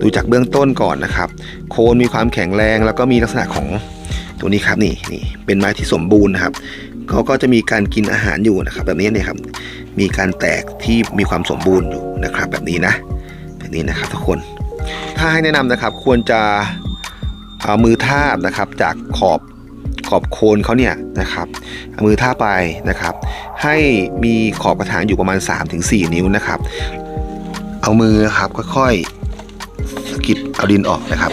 ดูจากเบื้องต้นก่อนนะครับ โคนมีความแข็งแรงแล้วก็มีลักษณะของตัวนี้ครับนี่นี่เป็นไม้ที่สมบูรณ์นะครับเขาก็จะมีการกินอาหารอยู่นะครับแบบนี้เนี่ยครับมีการแตกที่มีความสมบูรณ์อยู่นะครับ แบบนี้นะแบบนี้นะครับทุกคนถ้าให้แนะนำนะครับควรจะเอามือทาบนะครับจากขอบขอบโคนเขาเนี่ยนะครับเอามือทาไปนะครับ ให้มีขอบกระถางอยู่ประมาณ 3-4 นิ้วนะครับ เอามือนะครับค่อย สกิดเอาดินออกนะครับ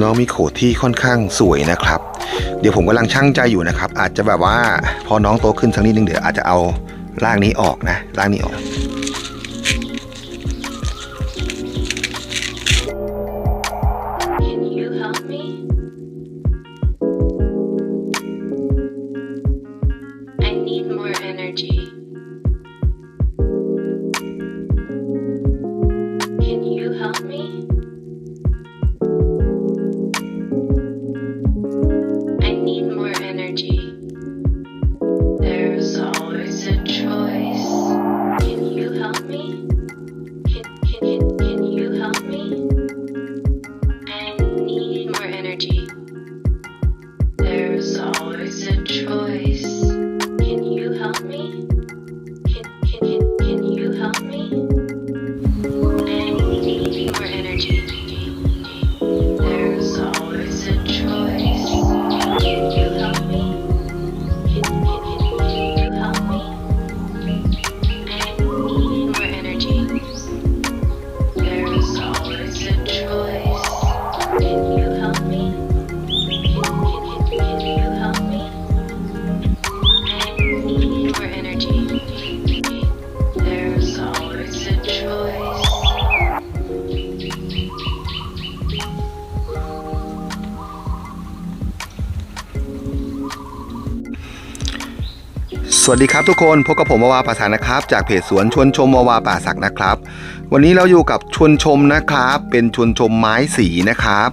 น้องมีโขดที่ค่อนข้างสวยนะครับ เดี๋ยวผมกำลังชั่งใจอยู่นะครับ อาจจะแบบว่าพอน้องโตขึ้นสักนิดนึงเดี๋ยวอาจจะเอาร่างนี้ออกนะร่างนี้ออก สวัสดีครับทุกคนพบกับผมวาวาป่าสักนะครับ จากเพจสวนชวนชมวาวาป่าสักนะครับ วันนี้เราอยู่กับชวนชมนะครับ เป็นชวนชมไม้สีนะครับ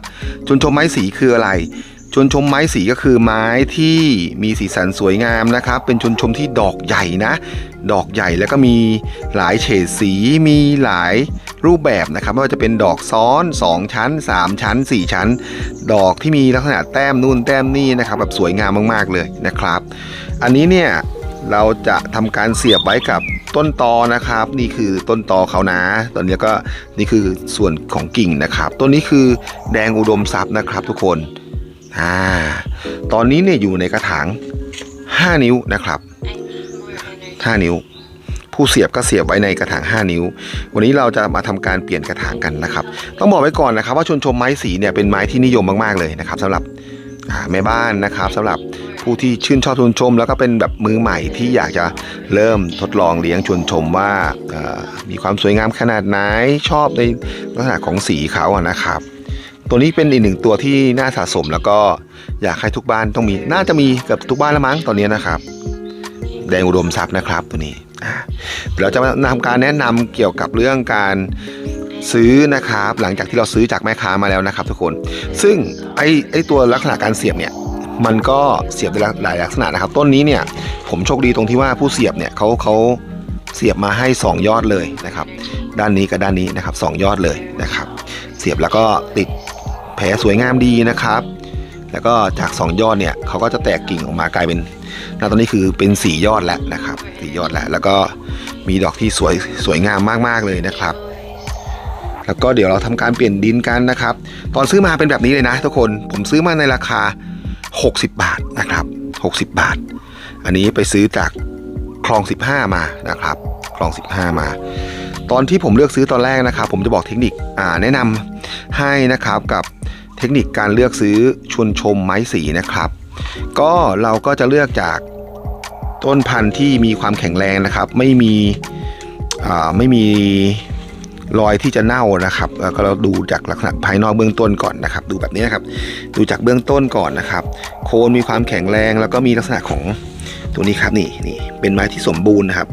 ชวนชมไม้สีคืออะไรชวนชมไม้สีก็คือไม้ที่มีสีสันสวยงามนะครับ เป็นชวนชมที่ดอกใหญ่นะ ดอกใหญ่แล้วก็มีหลายเฉดสีมีหลายรูปแบบนะครับไม่ว่าจะเป็นดอกซ้อน 2 ชั้น 3 ชั้น 4 ชั้น ดอกที่มีลักษณะแต้มนู่นแต้มนี่นะครับแบบสวยงามมากๆเลยนะครับ อันนี้เนี่ย เราจะทำการเสียบไว้กับต้นตอนะครับ นี่คือต้นตอเขานะ ตอนนี้ก็นี่คือส่วนของกิ่งนะครับต้นนี้คือแดงอุดมทรัพย์นะครับทุกคนอ่าตอนนี้เนี่ยอยู่ในกระถาง5 นิ้วนะครับ 5 นิ้ว ผู้เสียบก็เสียบไว้ในกระถาง 5 นิ้ว วันนี้เราจะมาทำการเปลี่ยนกระถางกันนะครับ ต้องบอกไว้ก่อนนะครับ ว่าชนชมไม้สีเนี่ยเป็นไม้ที่นิยมมากๆเลยนะครับสำหรับแม่บ้านนะครับสำหรับ ผู้ที่ชื่นชอบชวนชม แล้วก็เป็นแบบมือใหม่ที่อยากจะเริ่มทดลองเลี้ยงชวนชมว่ามีความสวยงามขนาดไหนชอบในลักษณะของสีเขาอะนะครับ ตัวนี้เป็นอีกหนึ่งตัวที่น่าสะสมแล้วก็อยากให้ทุกบ้านต้องมีน่าจะมีเกือบทุกบ้านแล้วมั้งตอนนี้นะครับ แดงอุดมทรัพย์นะครับตัวนี้เราจะมาทำการแนะนำเกี่ยวกับเรื่องการซื้อนะครับ หลังจากที่เราซื้อจากแม่ค้ามาแล้วนะครับ ทุกคน ซึ่งไอ้ไอ้ตัวลักษณะการเสียบเนี่ย มันก็เสียบได้หลายลักษณะนะครับ ต้นนี้เนี่ยผมโชคดีตรงที่ว่าผู้เสียบเนี่ยเขาเขาเสียบมาให้ 2 ยอดเลยนะครับ ด้านนี้กับด้านนี้นะครับสองยอดเลยนะครับ เสียบแล้วก็ติดแผลสวยงามดีนะครับ แล้วก็จาก 2 ยอดเนี่ยเขาก็จะแตกกิ่งออกมากลายเป็นณตอนนี้คือเป็นสียอดแล้วนะครับสียอดแล้ว แล้วก็มีดอกที่สวยสวยงามมากๆเลยนะครับ แล้วก็เดี๋ยวเราทำการเปลี่ยนดินกันนะครับ ตอนซื้อมาเป็นแบบนี้เลยนะทุกคนผมซื้อมาในราคา 60 บาทนะครับ 60 บาท อันนี้ไปซื้อจากคลอง 15 มานะครับ คลอง 15 มา ตอนที่ผมเลือกซื้อตอนแรกนะครับ ผมจะบอกเทคนิคแนะนำให้นะครับกับเทคนิคการเลือกซื้อชวนชมไม้สีนะครับ ก็เราก็จะเลือกจากต้นพันธุ์ที่มีความแข็งแรงนะครับ ไม่มีไม่มี รอยที่จะเน่านะครับแล้วก็เราดูจากลักษณะภายนอกเบื้องต้นก่อนนะครับ ดูแบบนี้นะครับ ดูจากเบื้องต้นก่อนนะครับ โคนมีความแข็งแรงแล้วก็มีลักษณะของตัวนี้ครับนี่นี่เป็นไม้ที่สมบูรณ์นะครับ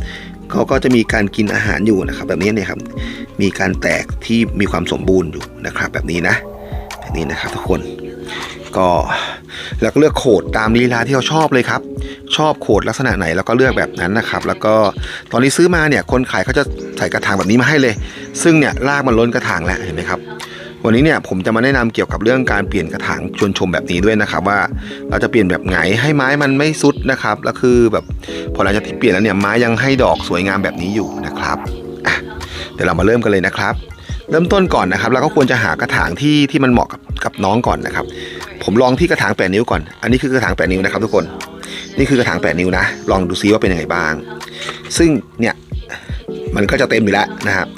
เขาก็จะมีการกินอาหารอยู่นะครับ แบบนี้เนี่ยครับ มีการแตกที่มีความสมบูรณ์อยู่นะครับ แบบนี้นะแบบนี้นะครับทุกคนก็ แล้วก็เลือกโขดตามลีลาที่เราชอบเลยครับ ชอบโขดลักษณะไหนแล้วก็เลือกแบบนั้นนะครับ แล้วก็ตอนนี้ซื้อมาเนี่ยคนขายเขาจะใส่กระถางแบบนี้มาให้เลย ซึ่งเนี่ยรากมันล้นกระถางแล้วเห็นไหมครับวันนี้เนี่ยผมจะมาแนะนำเกี่ยวกับเรื่องการเปลี่ยนกระถางชวนชมแบบนี้ด้วยนะครับว่าเราจะเปลี่ยนแบบไหนให้ไม้มันไม่สุดนะครับแล้วคือแบบพอหลังจากที่เปลี่ยนแล้วเนี่ยไม้ยังให้ดอกสวยงามแบบนี้อยู่นะครับเดี๋ยวเรามาเริ่มกันเลยนะครับ เริ่มต้นก่อนนะครับเราก็ควรจะหากระถางที่ที่มันเหมาะกับกับน้องก่อนนะครับ ผมลองที่กระถางแปดนิ้วก่อน อันนี้คือกระถางแปดนิ้วนะครับทุกคน นี่คือกระถางแปดนิ้วนะ ลองดูซิว่าเป็นยังไงบ้าง ซึ่งเนี่ยมันก็จะเต็มอยู่แล้วนะครับ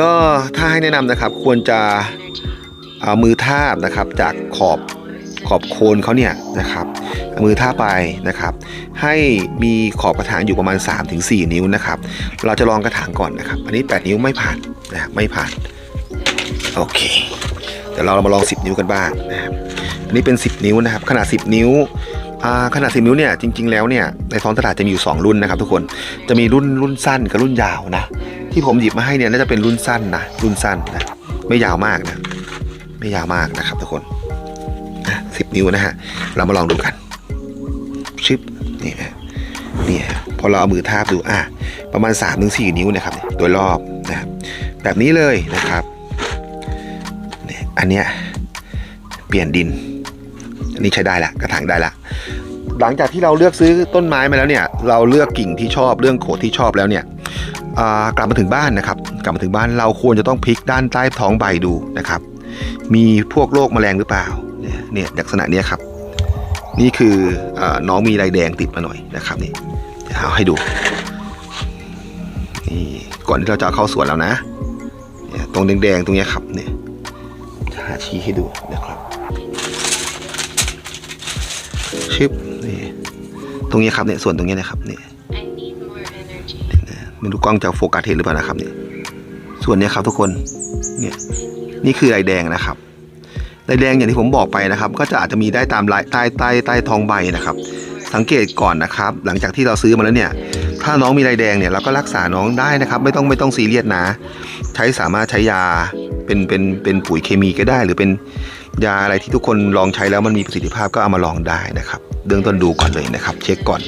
ก็ถ้าให้แนะนำนะครับ ควรจะเอามือทาบนะครับ จากขอบขอบโคนเขาเนี่ยนะครับมือท่าไปนะครับ ให้มีขอบกระถางอยู่ประมาณ 3-4 นิ้วนะครับ เราจะลองกระถางก่อนนะครับ อันนี้ 8 นิ้วไม่ผ่านนะไม่ผ่าน โอเค เดี๋ยวเรามาลอง 10 นิ้วกันบ้างนะครับอันนี้เป็น 10 นิ้วนะครับ ขนาด 10 นิ้วอ่าขนาด 10 นิ้วเนี่ยจริง ๆ แล้วเนี่ยในท้องตลาดจะมีอยู่ 2 รุ่นนะครับทุกคนจะมีรุ่นรุ่นสั้นกับรุ่นยาวนะ ที่ผมหยิบมาให้เนี่ยน่าจะเป็นรุ่นสั้นนะรุ่นสั้นนะไม่ยาวมากนะไม่ยาวมากนะครับทุกคนนะสิบนิ้วนะฮะเรามาลองดูกันชิปนี่ฮะนี่ฮะพอเราเอามือทาบดูอะประมาณ3-4ถึงนิ้วนะครับโดยรอบนะครับแบบนี้เลยนะครับ อันเนี้ยเปลี่ยนดินอันนี้ใช้ได้ละกระถางได้ละ หลังจากที่เราเลือกซื้อต้นไม้มาแล้วเนี่ย เราเลือกกิ่งที่ชอบเรื่องโขดที่ชอบแล้วเนี่ยกลับมาถึงบ้านนะครับ กลับมาถึงบ้านเราควรจะต้องพลิกด้านใต้ท้องใบดูนะครับ มีพวกโรคแมลงหรือเปล่าเนี่ยเนี่ยลักษณะเนี้ยครับ นี่คืออน้องมีลายแดงติดมาหน่อยนะครับนี่เอาให้ดูนี่ก่อนที่เราจะเข้าสวนแล้วนะเนี่ยตรงแดงๆตรงเนี้ยครับเนี่ย หาชี้ให้ดูนะครับชิปนี่ตรงนี้ครับเนี่ยส่วนตรงนี้นะครับเนี่ย I need more energy. ไม่รู้กล้องจะโฟกัสเห็นหรือเปล่านะครับเนี่ยส่วนเนี้ยครับทุกคนเนี่ยนี่คือลายแดงนะครับลายแดงอย่างที่ผมบอกไปนะครับ ก็จะอาจจะมีได้ตามลายใต้ใต้ใต้ท้องใบนะครับ สังเกตก่อนนะครับ หลังจากที่เราซื้อมาแล้วเนี่ย ถ้าน้องมีลายแดงเนี่ยเราก็รักษาน้องได้นะครับ ไม่ต้องไม่ต้องซีเรียสนะ ใช้สามารถใช้ยา เป็นเป็นเป็นปุ๋ยเคมีก็ได้ หรือเป็นยาอะไรที่ทุกคนลองใช้แล้วมันมีประสิทธิภาพก็เอามาลองได้นะครับเบื้องต้นดูก่อนเลยนะครับ เช็คก่อน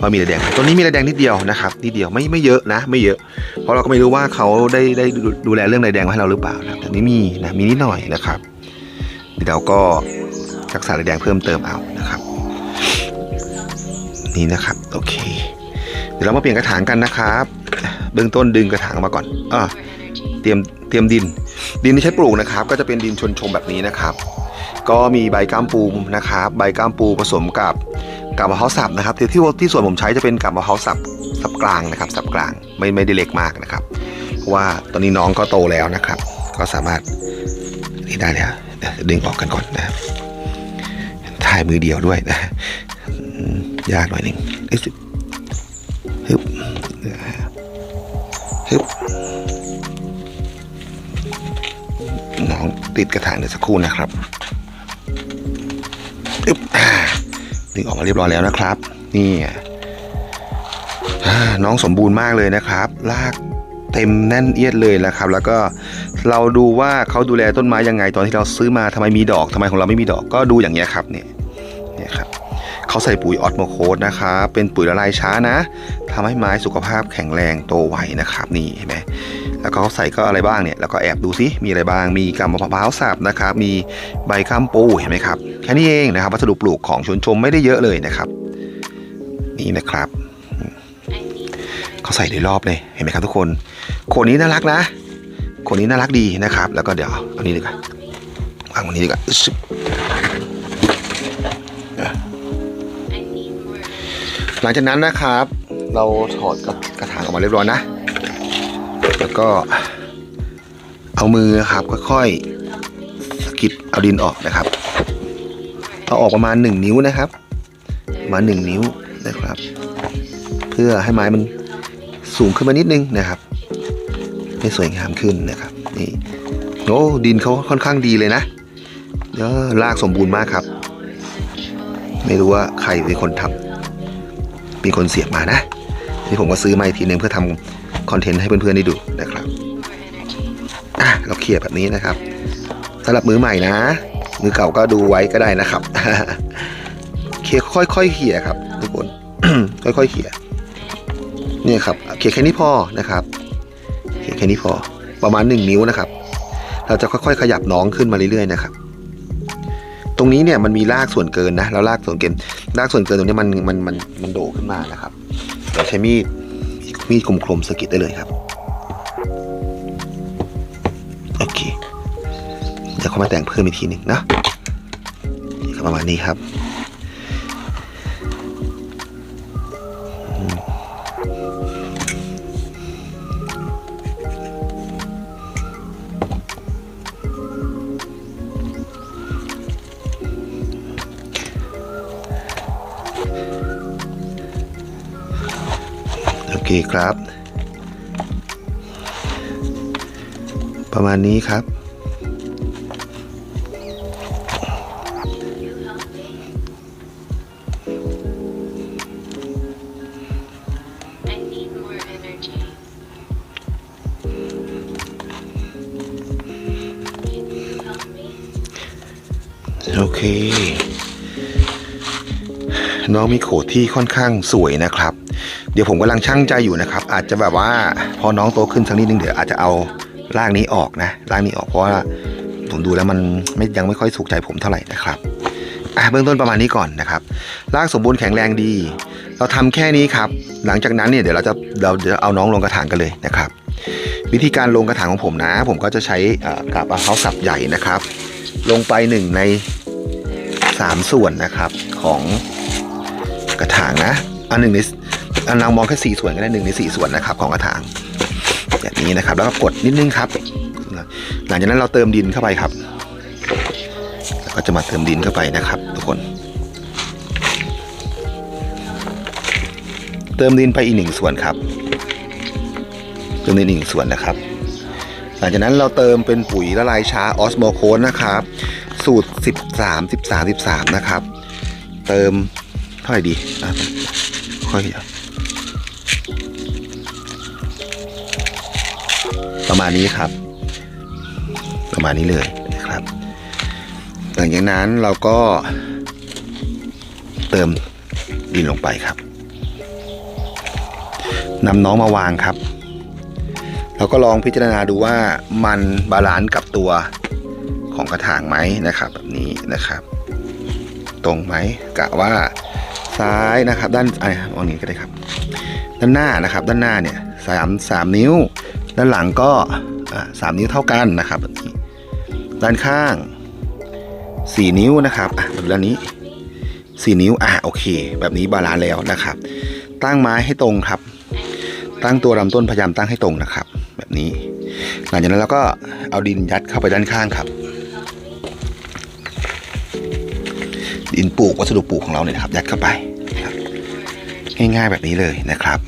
ว่ามีลายแดงตัวนี้มีลายแดงนิดเดียวนะครับนิดเดียวไม่ไม่เยอะนะ ไม่เยอะ เพราะเราก็ไม่รู้ว่าเขาได้ได้ดูดูแลเรื่องลายแดงมาให้เราหรือเปล่านะแต่นี่มีนะมีนิดหน่อยนะครับเดี๋ยวเราก็รักษาลายแดงเพิ่มเติมเอานะครับ นี่นะครับโอเค เดี๋ยวเรามาเปลี่ยนกระถางกันนะครับ เบื้องต้นดึงกระถางออกมาก่อนอ่า เตรียมเตรียมดิน ดินที่ใช้ปลูกนะครับ ก็จะเป็นดินชนชมแบบนี้นะครับ ก็มีใบก้ามปูนะครับ ใบก้ามปูผสมกับกับมะพร้าวสับนะครับที่ที่ที่ส่วนผมใช้จะเป็นกับมะพร้าวสับสับกลางนะครับสับกลางไม่ไม่ได้เล็กมากนะครับเพราะว่าตอนนี้น้องก็โตแล้วนะครับ ก็สามารถนี่ได้แล้วเดี๋ยวดึงออกกันก่อนนะครับถ่ายมือเดียวด้วยนะยากหน่อยหนึ่งเอ๊ะฮึบฮึบ น้องติดกระถางเดี๋ยวสักครู่นะครับอึ๊บอ่าดึงออกมาเรียบร้อยแล้วนะครับ นี่น้องสมบูรณ์มากเลยนะครับลากเต็มแน่นเอียดเลยนะครับ แล้วก็เราดูว่าเขาดูแลต้นไม้ยังไงตอนที่เราซื้อมาทำไมมีดอกทำไมของเราไม่มีดอกก็ดูอย่างเงี้ยครับเนี่ยเนี่ยครับเขาใส่ปุ๋ยออสโมโคดนะครับเป็นปุ๋ยละลายช้านะทำให้ไม้สุขภาพแข็งแรงโตไวนะครับ นี่เห็นไหม แล้วเขาใส่ก็อะไรบ้างเนี่ยแล้วก็แอบดูซิมีอะไรบ้าง มีกำมะพร้าวสับนะครับมีใบข้ามปูเห็นไหมครับแค่นี้เองนะครับวัสดุปลูกของชวนชมไม่ได้เยอะเลยนะครับ นี่นะครับเขาใส่โดยรอบเลยเห็นไหมครับทุกคน คนนี้น่ารักนะ คนนี้น่ารักดีนะครับ แล้วก็เดี๋ยวเอานี้ดีกว่าวางตรงนี้ดีกว่าหลังจากนั้นนะครับ เราถอดกระถางออกมาเรียบร้อยนะ แล้วก็เอามือครับค่อยๆสกิดเอาดินออกนะครับเอาออกประมาณ 1 นิ้วนะครับประมาณ1นิ้วนะครับ เพื่อให้ไม้มันสูงขึ้นมานิดนึงนะครับให้สวยงามขึ้นนะครับนี่โอ้ดินเขาค่อนข้างดีเลยนะเออรากสมบูรณ์มากครับ ไม่รู้ว่าใครเป็นคนทำมีคนเสียบมานะนี่ผมก็ซื้อมาอีกทีหนึ่งเพื่อทำ คอนเทนต์ให้เพื่อนๆได้ดูนะครับอะเราเคลียร์แบบนี้นะครับสำหรับมือใหม่นะ มือเก่าก็ดูไว้ก็ได้นะครับเคลียร์ค่อยๆเคลียร์ครับ ทุกคนค่อยๆเคลียร์เนี่ยครับเคลียร์แค่นี้พอนะครับเค่นี้พอประมาณ 1 นิ้วนะครับ เราจะค่อยๆ ขยับน้องขึ้นมาเรื่อยๆนะครับ ตรงนี้เนี่ยมันมีรากส่วนเกินนะแล้วรากส่วนเกินรากส่วนเกินตรงนี้มันมันมันมันโดขึ้นมานะครับเราใช้มีด มีดคมๆสกิดได้เลยครับ โอเคจะเข้ามาแต่งเพิ่มอีกทีหนึ่งนะประมาณนี้ครับ เคครับ ประมาณนี้ครับ You help me? I need more energy. Can you help me? โอเค น้องมีโขดที่ค่อนข้างสวยนะครับ เดี๋ยวผมกำลังช่างใจอยู่นะครับ อาจจะแบบว่าพอน้องโตขึ้นสักนิดนึงเดี๋ยวอาจจะเอาร่างนี้ออกนะร่างนี้ออกเพราะว่าผมดูแล้วมันไม่ยังไม่ค่อยถูกใจผมเท่าไหร่นะครับอะเบื้องต้นประมาณนี้ก่อนนะครับรากสมบูรณ์แข็งแรงดี เราทำแค่นี้ครับ หลังจากนั้นเนี่ยเดี๋ยวเราจะเราเดี๋ยวเอาน้องลงกระถางกันเลยนะครับ วิธีการลงกระถางของผมนะ ผมก็จะใช้กาบมะพร้าสับใหญ่นะครับ ลงไปหนึ่งในสามส่วนนะครับของกระถางนะอันหนึ่งใน นนางมองแค่สี่ส่วนก็ได้หนึ่งในสี่ส่วนนะครับ ของกระถางแบบนี้นะครับ แล้วก็กดนิดนึงครับ หลังจากนั้นเราเติมดินเข้าไปครับแล้วก็จะมาเติมดินเข้าไปนะครับ ทุกคน เติมดินไปอีกหนึ่งส่วนครับ เติมดินอีกหนึ่งส่วนนะครับ หลังจากนั้นเราเติมเป็นปุ๋ยละลายช้าออสโมโคนนะครับ สูตร 13 13 13 นะครับ เติมเท่าไหร่ดีอะค่อย ประมาณนี้ครับ ประมาณนี้เลยนะครับหลังจากนั้นเราก็เติมดินลงไปครับนำน้องมาวางครับเราก็ลองพิจารณาดูว่ามันบาลานซ์กับตัวของกระถางไหมนะครับ แบบนี้นะครับ ตรงไหมกะว่าซ้ายนะครับ ด้านอะมองนี้ก็ได้ครับ ด้านหน้านะครับ ด้านหน้าเนี่ยสามสามนิ้ว ด้านหลังก็สามนิ้วเท่ากันนะครับแบบนี้ด้านข้างสี่นิ้วนะครับอะดูด้านนี้สี่นิ้วอะโอเค แบบนี้บาลานซ์แล้วนะครับ ตั้งไม้ให้ตรงครับ ตั้งตัวลำต้นพยายามตั้งให้ตรงนะครับ แบบนี้ หลังจากนั้นเราก็เอาดินยัดเข้าไปด้านข้างครับ ดินปลูกวัสดุปลูกของเราเนี่ยครับ ยัดเข้าไปง่ายๆแบบนี้เลยนะครับ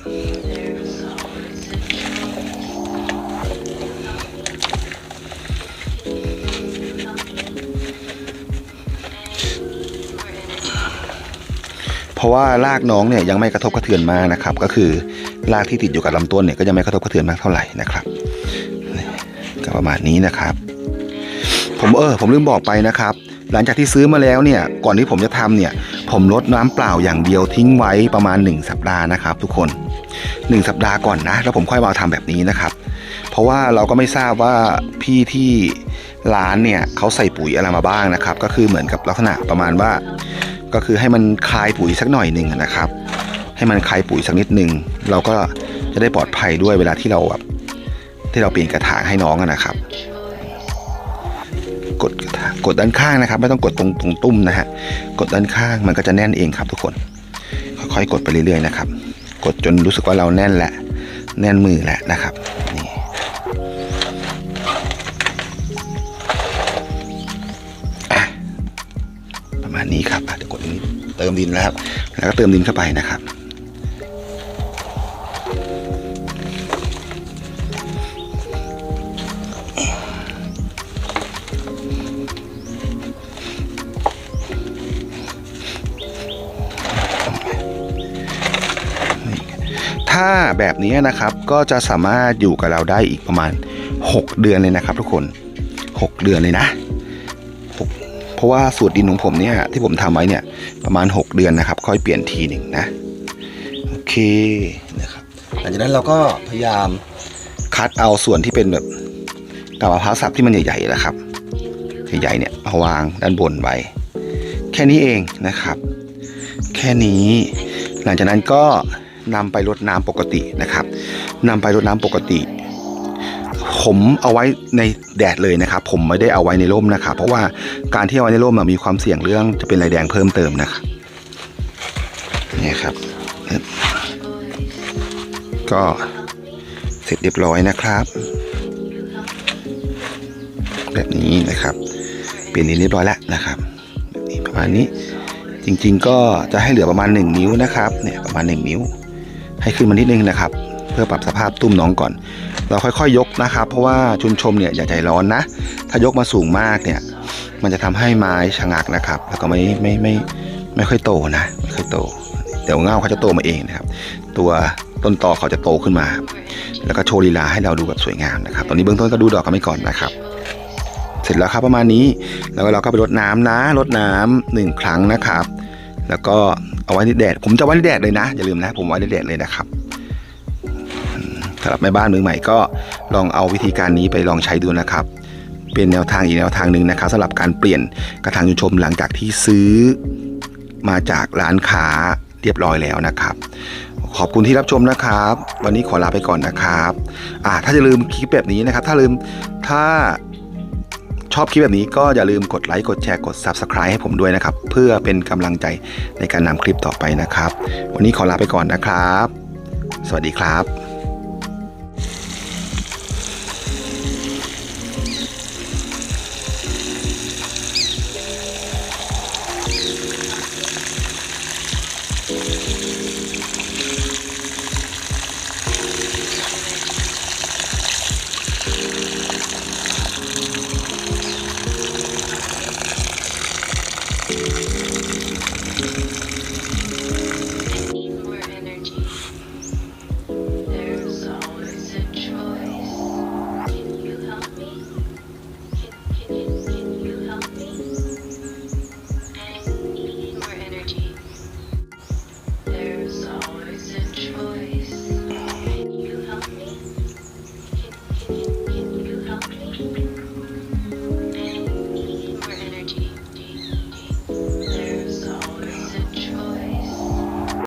ราะว่ารากน้องเนี่ยยังไม่กระทบกระเทือนมากนะครับ ก็คือรากที่ติดอยู่กับลำต้นเนี่ยก็ยังไม่กระทบกระเทือนมากเท่าไหร่นะครับก็ประมาณนี้นะครับ ผมเออผมลืมบอกไปนะครับ หลังจากที่ซื้อมาแล้วเนี่ยก่อนที่ผมจะทำเนี่ยผมลดน้ำเปล่าอย่างเดียวทิ้งไว้ประมาณ 1 สัปดาห์นะครับ ทุกคน 1 สัปดาห์ก่อนนะแล้วผมค่อยมาทำแบบนี้นะครับเพราะว่าเราก็ไม่ทราบว่าพี่ที่ร้านเนี่ยเขาใส่ปุ๋ยอะไรมาบ้างนะครับ ก็คือเหมือนกับลักษณะประมาณว่า ก็คือให้มันคลายปุ๋ยสักหน่อยหนึ่งนะครับ ให้มันคลายปุ๋ยสักนิดหนึ่งเราก็จะได้ปลอดภัยด้วยเวลาที่เราแบบที่เราเปลี่ยนกระถางให้น้องนะครับ กดกดด้านข้างนะครับ ไม่ต้องกดตรงตรงตุ้มนะฮะกดด้านข้างมันก็จะแน่นเองครับ ทุกคน ค่อยๆกดไปเรื่อยๆนะครับ กดจนรู้สึกว่าเราแน่นและแน่นมือแล้วนะครับ ประมาณนี้ครับเดี๋ยวกดตรงนี้เติมดินแล้วแล้วก็เติมดินเข้าไปนะครับถ้าแบบนี้นะครับก็จะสามารถอยู่กับเราได้อีกประมาณ 6 เดือนเลยนะครับทุกคน 6 เดือนเลยนะ ราะว่าสูตรดินของผมเนี่ยที่ผมทำไว้เนี่ยประมาณ 6 เดือนนะครับ ค่อยเปลี่ยนทีหนึ่งนะโอเคนะครับหลังจากนั้นเราก็พยายามคัดเอาส่วนที่เป็นแบบกาบมะพร้าวสับที่มันใหญ่ๆนะครับใหญ่ๆเนี่ยเอาวางด้านบนไว้แค่นี้เองนะครับ แค่นี้ หลังจากนั้นก็นำไปรดน้ำปกตินะครับนำไปรดน้ำปกติ ผมเอาไว้ในแดดเลยนะครับ ผมไม่ได้เอาไว้ในร่มนะครับ เพราะว่าการที่เอาไว้ในร่มอะมีความเสี่ยงเรื่องจะเป็นลายแดงเพิ่มเติมนะครับนี่ครับ ก็เสร็จเรียบร้อยนะครับ แบบนี้นะครับเปลี่ยนดินเรียบร้อยแล้วนะครับนี้ประมาณนี้จริง ๆ ก็จะให้เหลือประมาณ 1 นิ้วนะครับเนี่ยประมาณ 1 นิ้ว ให้ขึ้นมานิดนึงนะครับ เพื่อปรับสภาพตุ้มน้องก่อน เราค่อยๆยกนะครับ เพราะว่าชุนชมเนี่ยอย่าใจร้อนนะ ถ้ายกมาสูงมากเนี่ย มันจะทำให้ไม้ชะงักนะครับ แล้วก็ไม่ไม่ไม่ไม่ค่อยโตนะไม่ค่อยโต เดี๋ยวเงาเขาจะโตมาเองนะครับ ตัวต้นตอเขาจะโตขึ้นมา แล้วก็โชว์ลีลาให้เราดูแบบสวยงามนะครับ ตอนนี้เบื้องต้นก็ดูดอกกันไปก่อนนะครับ เสร็จแล้วครับประมาณนี้ แล้วเราก็ไปรดน้ำนะรดน้ำหนึ่งครั้งนะครับ แล้วก็เอาไว้ในแดด ผมจะไว้ในแดดเลยนะ อย่าลืมนะ ผมไว้ในแดดเลยนะครับ สำหรับแม่บ้านมือใหม่ก็ลองเอาวิธีการนี้ไปลองใช้ดูนะครับเป็นแนวทางอีกแนวทางหนึ่งนะครับสำหรับการเปลี่ยนกระถางยูนชมหลังจากที่ซื้อมาจากร้านค้าเรียบร้อยแล้วนะครับ ขอบคุณที่รับชมนะครับ วันนี้ขอลาไปก่อนนะครับอ่าถ้าจะลืมคลิปแบบนี้นะครับถ้าลืมถ้าชอบคลิปแบบนี้ก็อย่าลืมกดไลค์กดแชร์กด Subscribe ให้ผมด้วยนะครับ เพื่อเป็นกำลังใจในการนำคลิปต่อไปนะครับ วันนี้ขอลาไปก่อนนะครับ สวัสดีครับ